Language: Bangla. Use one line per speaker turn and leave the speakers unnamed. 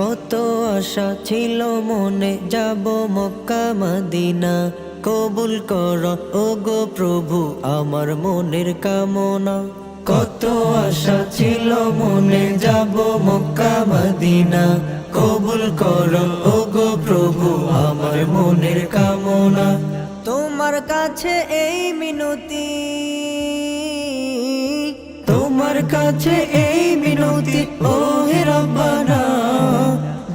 কত আশা ছিল মনে, যাব মক্কা মদিনা। কবুল কর ও গো প্রভু, আমার মনের কামনা। কত আশা ছিল মনে, যাব মক্কা মদিনা। কবুল কর ও গো প্রভু, আমার মনের কামনা। তোমার কাছে এই মিনতি, তোমার কাছে এই মিনতি ও হে রব্বানা